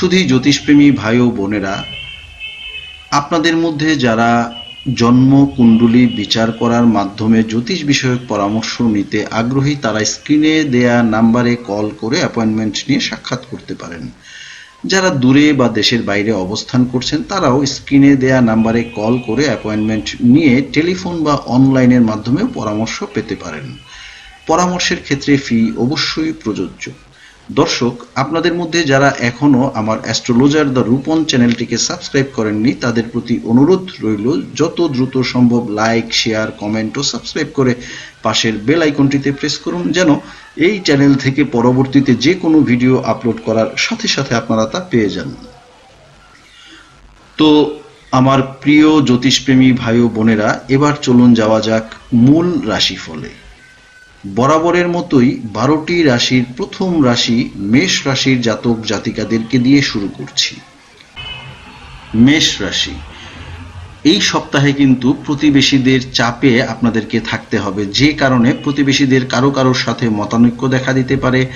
শুধুই জ্যোতিষপ্রেমী ভাই ও বোনেরা, আপনাদের মধ্যে যারা জন্ম, কুণ্ডলী বিচার করার মাধ্যমে জ্যোতিষ বিষয়ক পরামর্শ নিতে আগ্রহী, তারা স্ক্রিনে দেয়া নাম্বারে কল করে অ্যাপয়েন্টমেন্ট নিয়ে সাক্ষাৎ করতে পারেন। যারা দূরে বা দেশের বাইরে অবস্থান করছেন, তারাও স্ক্রিনে দেয়া নাম্বারে কল করে অ্যাপয়েন্টমেন্ট নিয়ে টেলিফোন বা অনলাইনের মাধ্যমে পরামর্শ পেতে পারেন। পরামর্শের ক্ষেত্রে ফি অবশ্যই প্রযোজ্য। দর্শক, আপনাদের মধ্যে যারা এখনও আমার অ্যাস্ট্রোলজার দ্য রূপন চ্যানেলটিকে সাবস্ক্রাইব করেননি, তাদের প্রতি অনুরোধ রইল, যত দ্রুত সম্ভব লাইক, শেয়ার, কমেন্ট ও সাবস্ক্রাইব করে পাশের বেল আইকনটিতে প্রেস করুন, যেন এই চ্যানেল থেকে পরবর্তীতে যে কোনো ভিডিও আপলোড করার সাথে সাথে আপনারা তা পেয়ে যান। তো, আমার প্রিয় জ্যোতিষপ্রেমী ভাই ও বোনেরা, এবার চলুন যাওয়া যাক মূল রাশিফলে। বরাবরের মতোই বারোটি রাশির প্রথম রাশি মেষ রাশির জাতক জাতিকাদেরকে দিয়ে শুরু করছি। মেষ রাশি। এই সপ্তাহে কিন্তু প্রতিবেশীদের চাপে আপনাদেরকে থাকতে হবে। যে কারণে প্রতিবেশীদের কারও কারোর সাথে মতানৈক্য দেখা দিতে পারে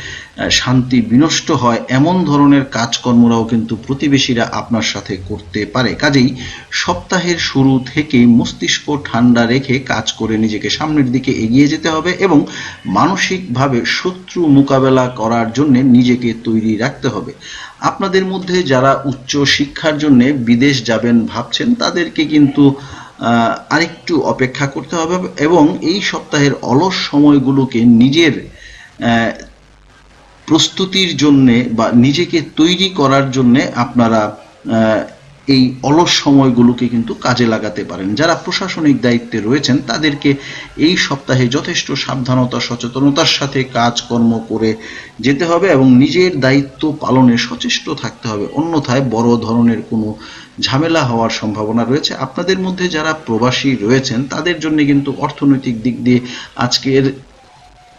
শান্তি বিনষ্ট হয়, এমন ধরনের কাজকর্মরাও কিন্তু প্রতিবেশীরা আপনার সাথে করতে পারে। কাজেই সপ্তাহের শুরু থেকেই মস্তিষ্ক ঠান্ডা রেখে কাজ করে নিজেকে সামনের দিকে এগিয়ে যেতে হবে এবং মানসিকভাবে শত্রু মোকাবেলা করার জন্য নিজেকে তৈরি রাখতে হবে। আপনাদের মধ্যে যারা উচ্চ শিক্ষার জন্য বিদেশ যাবেন ভাবছেন, তাদেরকে কিন্তু আরেকটু অপেক্ষা করতে হবে এবং এই সপ্তাহের অলস সময়গুলোকে নিজের প্রস্তুতির জন্যে বা নিজেকে তৈরি করার জন্যে আপনারা এই অলস সময়গুলোকে কিন্তু কাজে লাগাতে পারেন। যারা প্রশাসনিক দায়িত্বে রয়েছেন, তাদেরকে এই সপ্তাহে যথেষ্ট সাবধানতা, সচেতনতার সাথে কাজকর্ম করে যেতে হবে এবং নিজের দায়িত্ব পালনে সচেষ্ট থাকতে হবে। অন্যথায় বড় ধরনের কোনো ঝামেলা হওয়ার সম্ভাবনা রয়েছে। আপনাদের মধ্যে যারা প্রবাসী রয়েছেন, তাদের জন্য কিন্তু অর্থনৈতিক দিক দিয়ে আজকের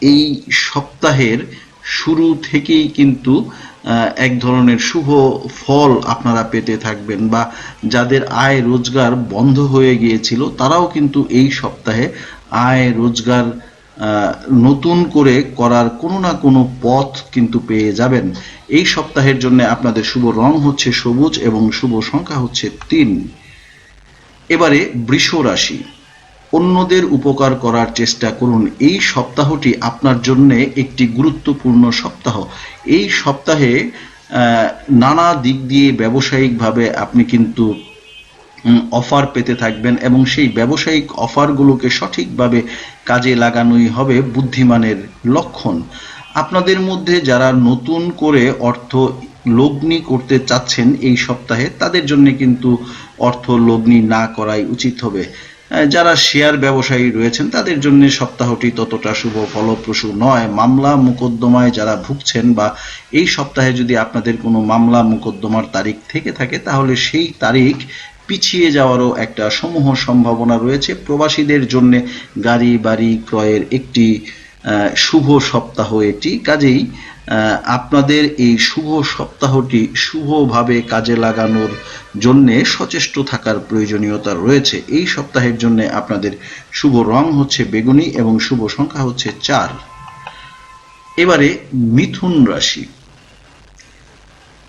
এই সপ্তাহের শুরু থেকেই কিন্তু এক ধরনের শুভ ফল আপনারা পেতে থাকবেন বা যাদের আয় রোজগার বন্ধ হয়ে গিয়েছিল, তারাও কিন্তু এই সপ্তাহে আয় রোজগার নতুন করে করার কোনো না কোনো পথ কিন্তু পেয়ে যাবেন। এই সপ্তাহের জন্য আপনাদের শুভ রং হচ্ছে সবুজ এবং শুভ সংখ্যা হচ্ছে তিন। এবারে বৃষ রাশি। অন্যদের উপকার করার চেষ্টা করুন। এই সপ্তাহটি আপনার জন্য একটি গুরুত্বপূর্ণ সপ্তাহ। এই সপ্তাহে নানা দিক দিয়ে ব্যবসায়িকভাবে আপনি কিন্তু অফার পেতে থাকবেন এবং সেই ব্যবসায়িক অফারগুলোকে সঠিকভাবে কাজে লাগানোই হবে বুদ্ধিমানের লক্ষণ। আপনাদের মধ্যে যারা নতুন করে অর্থ লগ্নি করতে চাচ্ছেন এই সপ্তাহে, তাদের জন্য কিন্তু অর্থ লগ্নি না করাই উচিত হবে। যারা শেয়ার ব্যবসায়ী রয়েছেন, তাদের জন্য সপ্তাহটি ততটা শুভ, ফলপ্রসূ নয়। মামলা মোকদ্দমায় যারা ভুগছেন বা এই সপ্তাহে যদি আপনাদের কোনো মামলা মোকদ্দমার তারিখ থেকে থাকে, তাহলে সেই তারিখ পিছিয়ে যাওয়ারও একটা সমূহ সম্ভাবনা রয়েছে। প্রবাসীদের জন্য গাড়ি, বাড়ি ক্রয়ের একটি শুভ সপ্তাহ এটি। কাজেই আপনাদের এই শুভ সপ্তাহটি শুভভাবে কাজে লাগানোর জন্য সচেষ্ট থাকার প্রয়োজনীয়তা রয়েছে। এই সপ্তাহের জন্য আপনাদের শুভ রং হচ্ছে বেগুনি এবং শুভ সংখ্যা হচ্ছে চার। এবারে মিথুন রাশি।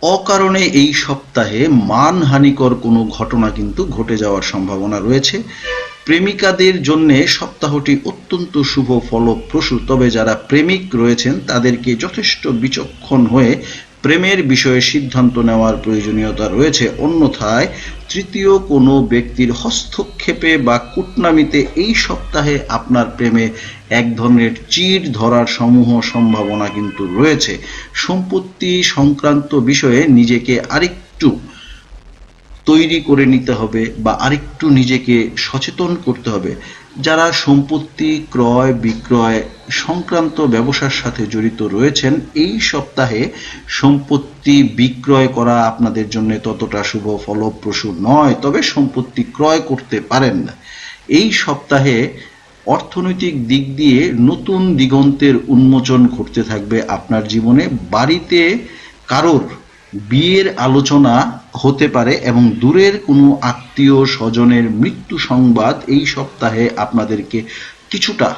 অকারণে এই সপ্তাহে মানহানিকর কোনো ঘটনা কিন্তু ঘটে যাওয়ার সম্ভাবনা রয়েছে। প্রেমিকাদের জন্য সপ্তাহটি অত্যন্ত শুভ ফলপ্রসূ। তবে যারা প্রেমিক রয়েছেন, তাদেরকে যথেষ্ট বিচক্ষণ হয়ে প্রেমের বিষয়ে সিদ্ধান্ত নেওয়ার প্রয়োজনীয়তা রয়েছে। অন্যথায়, তৃতীয় কোনো ব্যক্তির হস্তক্ষেপে বা কূটনামিতে এই সপ্তাহে আপনার প্রেমে এক ধরনের চির ধরার সমূহ সম্ভাবনা কিন্তু রয়েছে। সম্পত্তি সংক্রান্ত বিষয়ে নিজেকে আরেকটু তৈরি করে নিতে হবে বা আরেকটু নিজেকে সচেতন করতে হবে। যারা সম্পত্তি ক্রয়, বিক্রয় সংক্রান্ত ব্যবসার সাথে জড়িত রয়েছেন, এই সপ্তাহে সম্পত্তি বিক্রয় করা আপনাদের জন্য ততটা শুভ, ফলপ্রসূ নয়, তবে সম্পত্তি ক্রয় করতে পারেন। এই সপ্তাহে অর্থনৈতিক দিক দিয়ে নতুন দিগন্তের উন্মোচন ঘটতে থাকবে আপনার জীবনে। বাড়িতে কারোর বিয়ের আলোচনা হতে পারে এবং দূরের কোনো আত্মীয় স্বজনের মৃত্যু সংবাদ এই সপ্তাহে আপনাদেরকে কিছুটা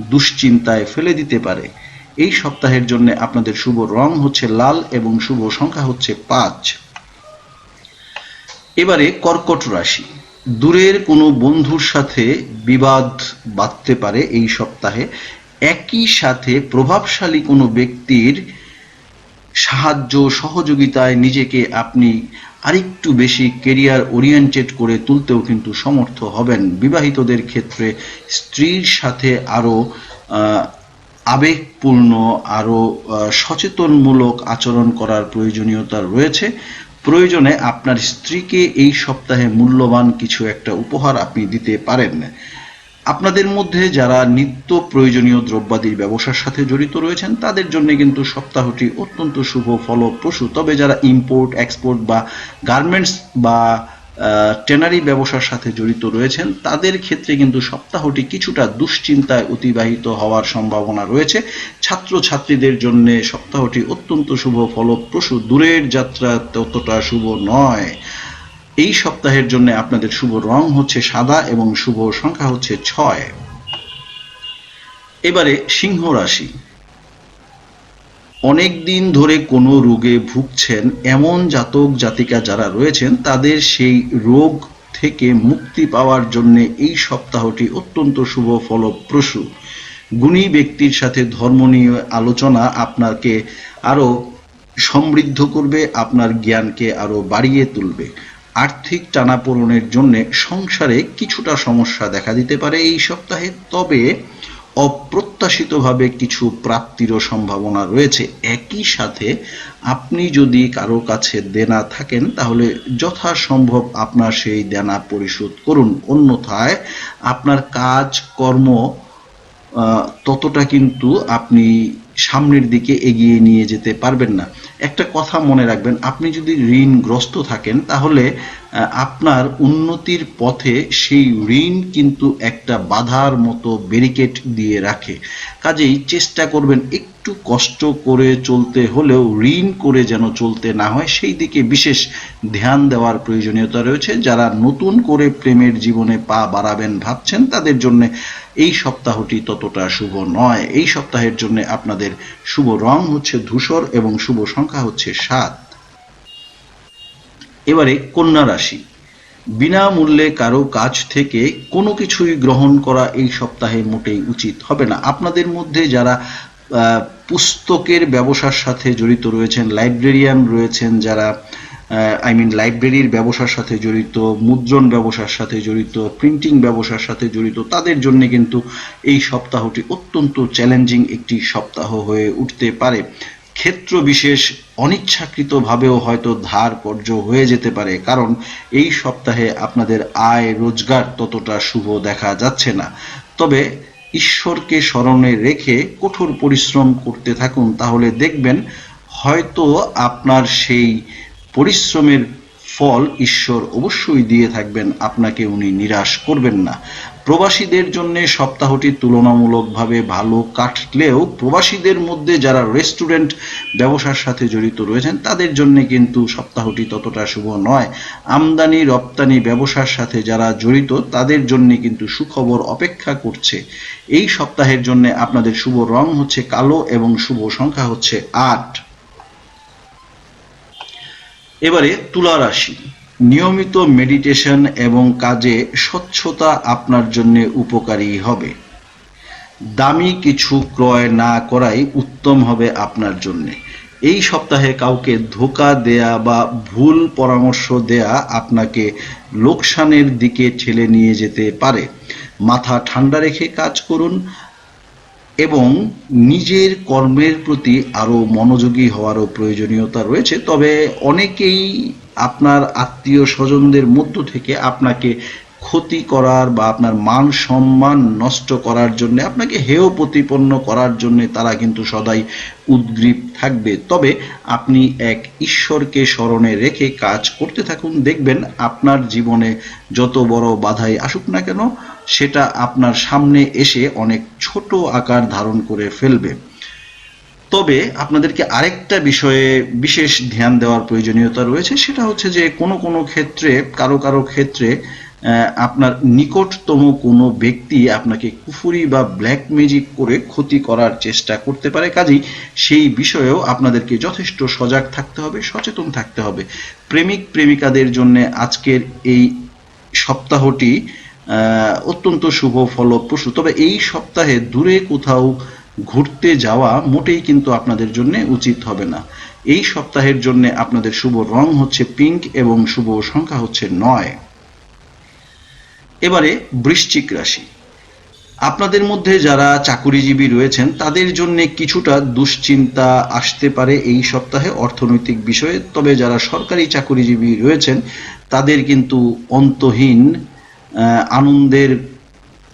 দুশ্চিন্তায় ফেলে দিতে পারে। এই সপ্তাহের জন্য আপনাদের শুভ রং হচ্ছে লাল এবং শুভ সংখ্যা হচ্ছে পাঁচ। এবারে কর্কট রাশি। দূরের কোনো বন্ধুর সাথে বিবাদ বাঁধতে পারে এই সপ্তাহে। একই সাথে প্রভাবশালী কোনো ব্যক্তির সাহায্য সহযোগিতায় নিজেকে আপনি আরেকটু বেশি কেরিয়ার ওরিয়েন্টেড করে তুলতেও কিন্তু সমর্থ হবেন। বিবাহিতদের ক্ষেত্রে স্ত্রীর সাথে আরও আবেগপূর্ণ আরও সচেতনমূলক আচরণ করার প্রয়োজনীয়তা রয়েছে। প্রয়োজনে আপনার স্ত্রীকে এই সপ্তাহে মূল্যবান কিছু একটা উপহার আপনি দিতে পারেন। আপনাদের মধ্যে যারা নিত্য প্রয়োজনীয় দ্রব্যাদির ব্যবসার সাথে জড়িত রয়েছেন, তাদের জন্য কিন্তু সপ্তাহটি অত্যন্ত শুভ ফলপ্রসূ। তবে যারা ইম্পোর্ট এক্সপোর্ট বা গার্মেন্টস বা টেনারি ব্যবসার সাথে জড়িত রয়েছেন, তাদের ক্ষেত্রে কিন্তু সপ্তাহটি কিছুটা দুশ্চিন্তায় অতিবাহিত হওয়ার সম্ভাবনা রয়েছে। ছাত্রছাত্রীদের জন্য সপ্তাহটি অত্যন্ত শুভ ফলপ্রসূ। দূরের যাত্রা ততটা শুভ নয়। এই সপ্তাহের জন্য আপনাদের শুভ রং হচ্ছে সাদা এবং শুভ সংখ্যা হচ্ছে ছয়। এবারে সিংহ রাশি। অনেক দিন ধরে কোনো রোগে ভুগছেন এমন জাতক জাতিকা যারা রয়েছেন, তাদের সেই রোগ থেকে মুক্তি পাওয়ার জন্য এই সপ্তাহটি অত্যন্ত শুভ ফলপ্রসূ। গুণী ব্যক্তির সাথে ধর্ম নিয়ে আলোচনা আপনাকে আরও সমৃদ্ধ করবে, আপনার জ্ঞানকে আরও বাড়িয়ে তুলবে। আর্থিক টানাপোড়েনের জন্য সংসারে কিছুটা সমস্যা দেখা দিতে পারে এই সপ্তাহে। তবে অপ্রত্যাশিতভাবে কিছু প্রাপ্তিরও সম্ভাবনা রয়েছে। একই সাথে আপনি যদি কারও কাছে দেনা থাকেন, তাহলে যথাসম্ভব আপনার সেই দেনা পরিশোধ করুন। অন্যথায় আপনার কাজ, কর্ম ততটা কিন্তু আপনি সামনের দিকে এগিয়ে নিয়ে যেতে পারবেন না। একটা কথা মনে রাখবেন, আপনি যদি ঋণগ্রস্ত থাকেন তাহলে আপনার উন্নতির পথে সেই ঋণ কিন্তু একটা বাধার মতো ব্যারিকেড দিয়ে রাখে। কাজেই চেষ্টা করবেন একটু কষ্ট করে চলতে হলেও ঋণ করে যেন চলতে না হয়। সেই দিকে বিশেষ ধ্যান দেওয়ার প্রয়োজনীয়তা রয়েছে। যারা নতুন করে প্রেমের জীবনে পা বাড়াবেন ভাবছেন, তাদের জন্য এই সপ্তাহটি ততটা শুভ নয়। এই সপ্তাহের জন্য আপনাদের শুভ রং হচ্ছে ধূসর এবং শুভ সংখ্যা হচ্ছে সাত। এবারে কন্যা রাশি। বিনামূল্যে কারও কাছ থেকে কোনো কিছুই গ্রহণ করা এই সপ্তাহে মোটেই উচিত হবে না। আপনাদের মধ্যে যারা পুস্তকের ব্যবসার সাথে জড়িত রয়েছেন, লাইব্রেরিয়ান রয়েছেন, যারা আই মিন লাইব্রেরির ব্যবসার সাথে জড়িত, মুদ্রণ ব্যবসার সাথে জড়িত, প্রিন্টিং ব্যবসার সাথে জড়িত, তাদের জন্য কিন্তু এই সপ্তাহটি অত্যন্ত চ্যালেঞ্জিং একটি সপ্তাহ হয়ে উঠতে পারে। ক্ষেত্র বিশেষ অনিচ্ছাকৃতভাবেও হয়তো ধার কর্য হয়ে যেতে পারে, কারণ এই সপ্তাহে আপনাদের আয় রোজগার ততটা শুভ দেখা যাচ্ছে না। তবে ঈশ্বরকে স্মরণে রেখে কঠোর পরিশ্রম করতে থাকুন, তাহলে দেখবেন হয়তো আপনার সেই পরিশ্রমের ফল ঈশ্বর অবশ্যই দিয়ে থাকবেন, আপনাকে উনি নিরাশ করবেন না। প্রবাসীদের জন্য সপ্তাহটি তুলনামূলকভাবে ভালো কাটলেও প্রবাসীদের মধ্যে যারা রেস্টুরেন্ট ব্যবসার সাথে জড়িত রয়েছেন, তাদের জন্য কিন্তু সপ্তাহটি ততটা শুভ নয়। আমদানি, রপ্তানি, ব্যবসার সাথে যারা জড়িত, তাদের জন্য কিন্তু সুখবর অপেক্ষা করছে। এই সপ্তাহের জন্য আপনাদের শুভ রং হচ্ছে কালো এবং শুভ সংখ্যা হচ্ছে আট। এবারে তুলা রাশি। নিয়মিত মেডিটেশন এবং কাজে স্বচ্ছতা আপনার জন্য উপকারী হবে। দামি কিছু ক্রয় না করাই উত্তম হবে আপনার জন্য। এই সপ্তাহে কাউকে ধোকা দেয়া বা ভুল পরামর্শ দেয়া আপনাকে লোকসানের দিকে ঠেলে নিয়ে যেতে পারে। মাথা ঠান্ডা রেখে কাজ করুন এবং নিজের কর্মের প্রতি আরও মনোযোগী হওয়ারও প্রয়োজনীয়তা রয়েছে। তবে অনেকেই আপনার আত্মীয় স্বজনদের মধ্য থেকে আপনাকে ক্ষতি করার বা আপনার মান সম্মান নষ্ট করার জন্য, আপনাকে হেয় প্রতিপন্ন করার জন্য তারা কিন্তু সদাই উদ্গ্রীব থাকবে। তবে আপনি এক ঈশ্বরকে স্মরণে রেখে কাজ করতে থাকুন। দেখবেন আপনার জীবনে যত বড় বাধাই আসুক না কেন সেটা আপনার সামনে এসে অনেক ছোট আকার ধারণ করে ফেলবে। তবে আপনাদেরকে আরেকটা বিষয়ে বিশেষ ধ্যান দেওয়ার প্রয়োজনীয়তা রয়েছে, সেটা হচ্ছে যে কোনো কোনো ক্ষেত্রে, কারও কারও ক্ষেত্রে আপনার নিকটতম কোনো ব্যক্তি আপনাকে কুফুরি বা ব্ল্যাক ম্যাজিক করে ক্ষতি করার চেষ্টা করতে পারে। কাজেই সেই বিষয়েও আপনাদেরকে যথেষ্ট সজাগ থাকতে হবে, সচেতন থাকতে হবে। প্রেমিক, প্রেমিকাদের জন্য আজকের এই সপ্তাহটি অত্যন্ত শুভ ফলপ্রসূ। তবে এই সপ্তাহে দূরে কোথাও ঘুরতে যাওয়া মোটেই কিন্তু আপনাদের জন্য উচিত হবে না। এই সপ্তাহের জন্য আপনাদের শুভ রং হচ্ছে পিঙ্ক এবং শুভ সংখ্যা হচ্ছে নয়। এবারে বৃশ্চিক রাশি। আপনাদের মধ্যে যারা চাকুরিজীবী রয়েছেন, তাদের জন্য কিছুটা দুশ্চিন্তা আসতে পারে এই সপ্তাহে অর্থনৈতিক বিষয়ে। তবে যারা সরকারি চাকুরিজীবী রয়েছেন, তাদের কিন্তু অন্তহীন আনন্দের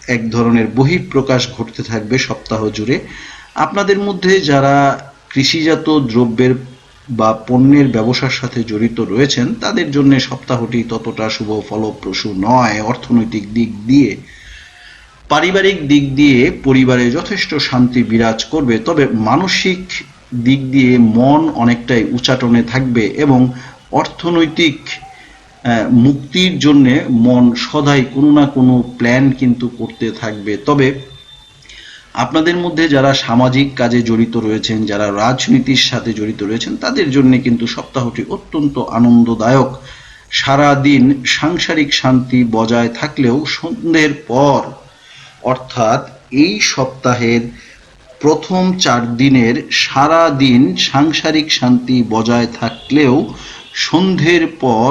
এক ধরনের বহিঃপ্রকাশ ঘটতে থাকবে সপ্তাহ জুড়ে। আপনাদের মধ্যে যারা কৃষিজাত দ্রব্যের বা পণ্যের ব্যবসার সাথে জড়িত রয়েছেন, তাদের জন্য সপ্তাহটি ততটা শুভ ফলপ্রসূ নয়। অর্থনৈতিক দিক দিয়ে, পারিবারিক দিক দিয়ে পরিবারে যথেষ্ট শান্তি বিরাজ করবে, তবে মানসিক দিক দিয়ে মন অনেকটাই উচাটনে থাকবে এবং অর্থনৈতিক মুক্তির জন্য মন সদাই কোনো না কোনো প্ল্যান কিন্তু করতে থাকবে। তবে আপনাদের মধ্যে যারা সামাজিক কাজে জড়িত রয়েছেন, যারা রাজনীতির সাথে জড়িত রয়েছেন, তাদের জন্য কিন্তু সপ্তাহটি অত্যন্ত আনন্দদায়ক। সারা দিন সাংসারিক শান্তি বজায় থাকলেও সন্ধ্যের পর, অর্থাৎ এই সপ্তাহের প্রথম চার দিনের সারা দিন সাংসারিক শান্তি বজায় থাকলেও সন্ধ্যের পর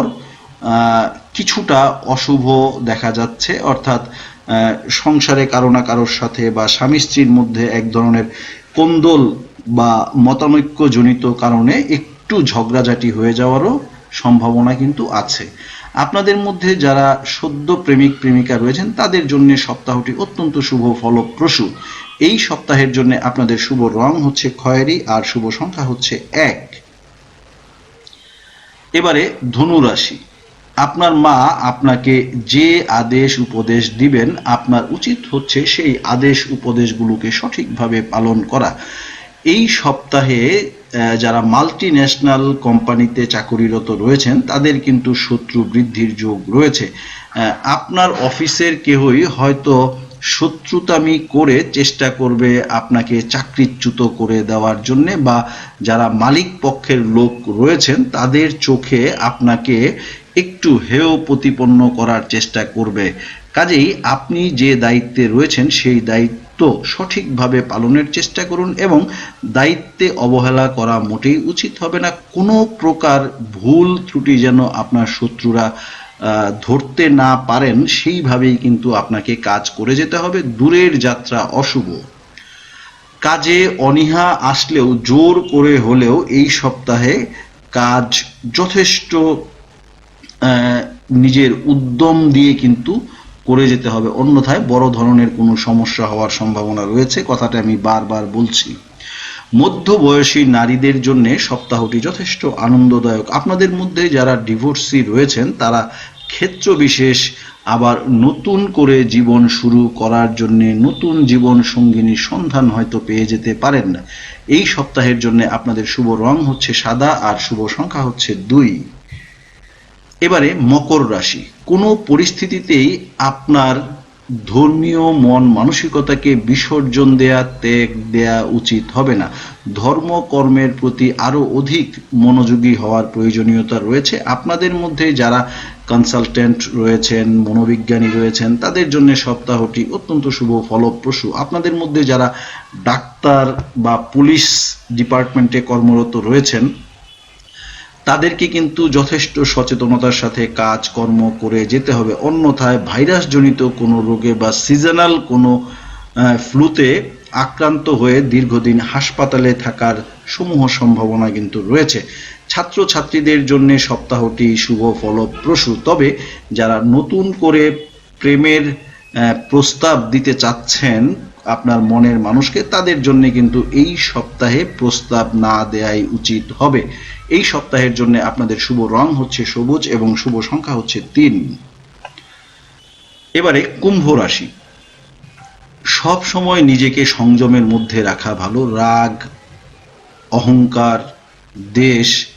কিছুটা অশুভ দেখা যাচ্ছে। অর্থাৎ সংসারে কারও না কারোর সাথে বা স্বামী স্ত্রীর মধ্যে এক ধরনের কোন্দল বা মতানৈক্যজনিত কারণে একটু ঝগড়াঝাটি হয়ে যাওয়ারও সম্ভাবনা কিন্তু আছে। আপনাদের মধ্যে যারা সদ্য প্রেমিক, প্রেমিকা রয়েছেন, তাদের জন্য সপ্তাহটি অত্যন্ত শুভ, ফলপ্রসূ। এই সপ্তাহের জন্য আপনাদের শুভ রং হচ্ছে খয়েরি আর শুভ সংখ্যা হচ্ছে এক। এবারে ধনু রাশি আপনার মা আপনাকে যে আদেশ উপদেশ দিবেন, আপনার উচিত হচ্ছে সেই আদেশ উপদেশগুলোকে সঠিকভাবে পালন করা। এই সপ্তাহে যারা মাল্টি ন্যাশনাল কোম্পানিতে চাকরিরত রয়েছেন, তাদের কিন্তু শত্রু বৃদ্ধির যোগ রয়েছে। আপনার অফিসের কেহই হয়তো শত্রুতামি করে চেষ্টা করবে আপনাকে চাকরিচ্যুত করে দেওয়ার জন্য বা যারা মালিক পক্ষের লোক রয়েছেন, তাদের চোখে আপনাকে একটু হেয় প্রতিপন্ন করার চেষ্টা করবে। কাজেই আপনি যে দায়িত্বে রয়েছেন, সেই দায়িত্ব সঠিকভাবে পালনের চেষ্টা করুন এবং দায়িত্বে অবহেলা করা মোটেই উচিত হবে না। কোনো প্রকার ভুল ত্রুটি যেন আপনার শত্রুরা ধরতে না পারেন, সেইভাবেই কিন্তু আপনাকে কাজ করে যেতে হবে। দূরের যাত্রা অশুভ। কাজে অনীহা আসলেও, জোর করে হলেও এই সপ্তাহে কাজ যথেষ্ট নিজের উদ্যম দিয়ে কিন্তু করে যেতে হবে। অন্যথায় বড় ধরনের কোনো সমস্যা হওয়ার সম্ভাবনা রয়েছে। কথাটা আমি বারবার বলছি। মধ্যবয়সী নারীদের জন্য সপ্তাহটি যথেষ্ট আনন্দদায়ক। আপনাদের মধ্যে যারা ডিভোর্সি রয়েছেন, তারা ক্ষেত্র বিশেষ আবার নতুন করে জীবন শুরু করার জন্য নতুন জীবন সঙ্গিনীর সন্ধান হয়তো পেয়ে যেতে পারেন। এই সপ্তাহের জন্য আপনাদের শুভ রং হচ্ছে সাদা আর শুভ সংখ্যা হচ্ছে দুই। এবারে মকর রাশি। কোনো পরিস্থিতিতেই আপনার ধর্মীয় মন মানসিকতাকে বিসর্জন দেয়া, ত্যাগ দেয়া উচিত হবে না। ধর্ম কর্মের প্রতি আরও অধিক মনোযোগী হওয়ার প্রয়োজনীয়তা রয়েছে। আপনাদের মধ্যে যারা কনসালটেন্ট রয়েছেন, মনোবিজ্ঞানী রয়েছেন, তাদের জন্য সপ্তাহটি অত্যন্ত শুভ ফলপ্রসূ। আপনাদের মধ্যে যারা ডাক্তার বা পুলিশ ডিপার্টমেন্টে কর্মরত রয়েছেন তাদেরকে কিন্তু যথেষ্ট সচেতনতার সাথে কাজকর্ম করে যেতে হবে। অন্যথায় ভাইরাসজনিত কোনো রোগে বা সিজনাল কোনো ফ্লুতে আক্রান্ত হয়ে দীর্ঘদিন হাসপাতালে থাকার সমূহ সম্ভাবনা কিন্তু রয়েছে। ছাত্রছাত্রীদের জন্য সপ্তাহটি শুভ ফলপ্রসূ। তবে যারা নতুন করে প্রেমের প্রস্তাব দিতে চাচ্ছেন আপনার মনের মানুষকে তাদের জন্য কিন্তু এই সপ্তাহে প্রস্তাব না দেয়াই উচিত হবে। এই সপ্তাহের জন্য আপনাদের শুভ রং হচ্ছে সবুজ এবং শুভ সংখ্যা হচ্ছে তিন। এবারে কুম্ভ রাশি। সব সময় নিজেকে সংযমের মধ্যে রাখা ভালো। রাগ, অহংকার, দেশ,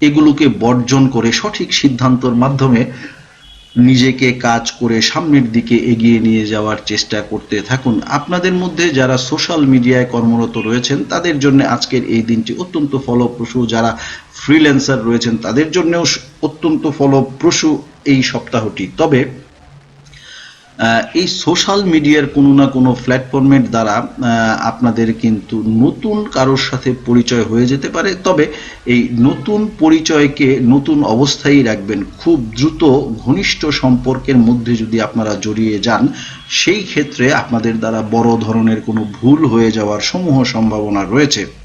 এগুলোকে বর্জন করে সঠিক সিদ্ধান্তর মাধ্যমে নিজেকে কাজ করে সামনের দিকে এগিয়ে নিয়ে যাওয়ার চেষ্টা করতে থাকুন। আপনাদের মধ্যে যারা সোশ্যাল মিডিয়ায় কর্মরত রয়েছেন, তাদের জন্য আজকের এই দিনটি অত্যন্ত ফলপ্রসূ। যারা ফ্রিল্যান্সার রয়েছেন, তাদের জন্যেও অত্যন্ত ফলপ্রসূ এই সপ্তাহটি। তবে এই সোশ্যাল মিডিয়ার কোনো না কোনো প্ল্যাটফর্মের দ্বারা আপনাদের কিন্তু নতুন কারোর সাথে পরিচয় হয়ে যেতে পারে। তবে এই নতুন পরিচয়কে নতুন অবস্থায় রাখবেন খুব দ্রুত ঘনিষ্ঠ সম্পর্কের মধ্যে যদি আপনারা জড়িয়ে যান, সেই ক্ষেত্রে আপনাদের দ্বারা বড় ধরনের কোনো ভুল হয়ে যাওয়ার সমূহ সম্ভাবনা রয়েছে।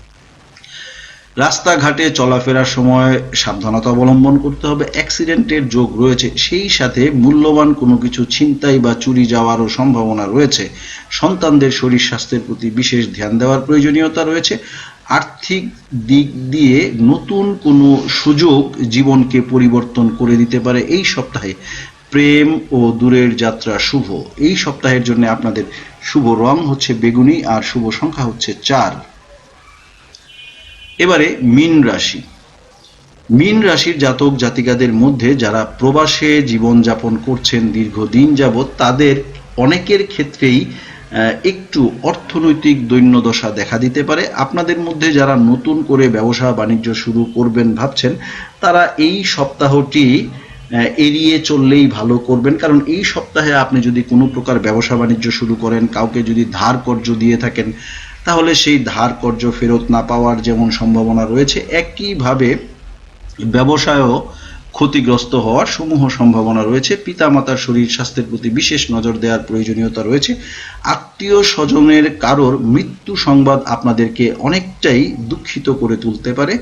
রাস্তাঘাটে চলাফেরার সময় সাবধানতা অবলম্বন করতে হবে অ্যাক্সিডেন্টের যোগ রয়েছে, সেই সাথে মূল্যবান কোনো কিছু ছিনতাই বা চুরি যাওয়ারও সম্ভাবনা রয়েছে। সন্তানদের শরীর স্বাস্থ্যের প্রতি বিশেষ ধ্যান দেওয়ার প্রয়োজনীয়তা রয়েছে। আর্থিক দিক দিয়ে নতুন কোনো সুযোগ জীবনকে পরিবর্তন করে দিতে পারে এই সপ্তাহে। প্রেম ও দূরের যাত্রা শুভ। এই সপ্তাহের জন্য আপনাদের শুভ রং হচ্ছে বেগুনি আর শুভ সংখ্যা হচ্ছে চার। এবারে মিন রাশি। মিন রাশির জাতক জাতিকাদের মধ্যে যারা প্রবাসে জীবনযাপন করছেন দীর্ঘদিন যাবৎ, তাদের অনেকের ক্ষেত্রেই একটু অর্থনৈতিক দৈন্যদশা দেখা দিতে পারে। আপনাদের মধ্যে যারা নতুন করে ব্যবসা বাণিজ্য শুরু করবেন ভাবছেন, তারা এই সপ্তাহটি এড়িয়ে চললেই ভালো করবেন। কারণ এই সপ্তাহে আপনি যদি কোনো প্রকার ব্যবসা বাণিজ্য শুরু করেন, কাউকে যদি ধার কর্য দিয়ে থাকেন তাহলে সেই ধার কর্য ফেরত না পাওয়ার যেমন সম্ভাবনা রয়েছে, একইভাবে ব্যবসায়ও ক্ষতিগ্রস্ত হওয়ার সমূহ সম্ভাবনা রয়েছে। পিতামাতার শরীর স্বাস্থ্যের প্রতি বিশেষ নজর দেওয়ার প্রয়োজনীয়তা রয়েছে। আত্মীয় স্বজনের কারোর মৃত্যু সংবাদ আপনাদেরকে অনেকটাই দুঃখিত করে তুলতে পারে।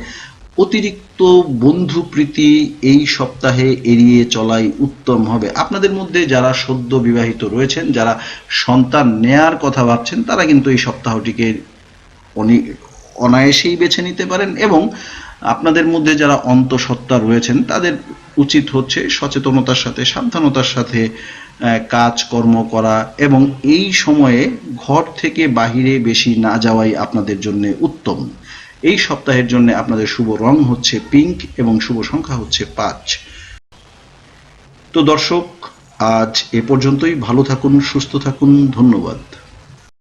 অতিরিক্ত বন্ধুপ্রীতি এই সপ্তাহে এড়িয়ে চলাই উত্তম হবে। আপনাদের মধ্যে যারা সদ্য বিবাহিত রয়েছেন, যারা সন্তান নেয়ার কথা ভাবছেন, তারা কিন্তু এই সপ্তাহটিকে অনি- অনায়াসেই বেছে নিতে পারেন এবং আপনাদের মধ্যে যারা অন্তঃসত্ত্বা রয়েছেন, তাদের উচিত হচ্ছে সচেতনতার সাথে, সাবধানতার সাথে কাজকর্ম করা এবং এই সময়ে ঘর থেকে বাহিরে বেশি না যাওয়াই আপনাদের জন্য উত্তম। এই সপ্তাহের জন্য আপনাদের শুভ রং হচ্ছে পিঙ্ক এবং শুভ সংখ্যা হচ্ছে পাঁচ। তো দর্শক, আজ এ পর্যন্তই। ভালো থাকুন, সুস্থ থাকুন। ধন্যবাদ।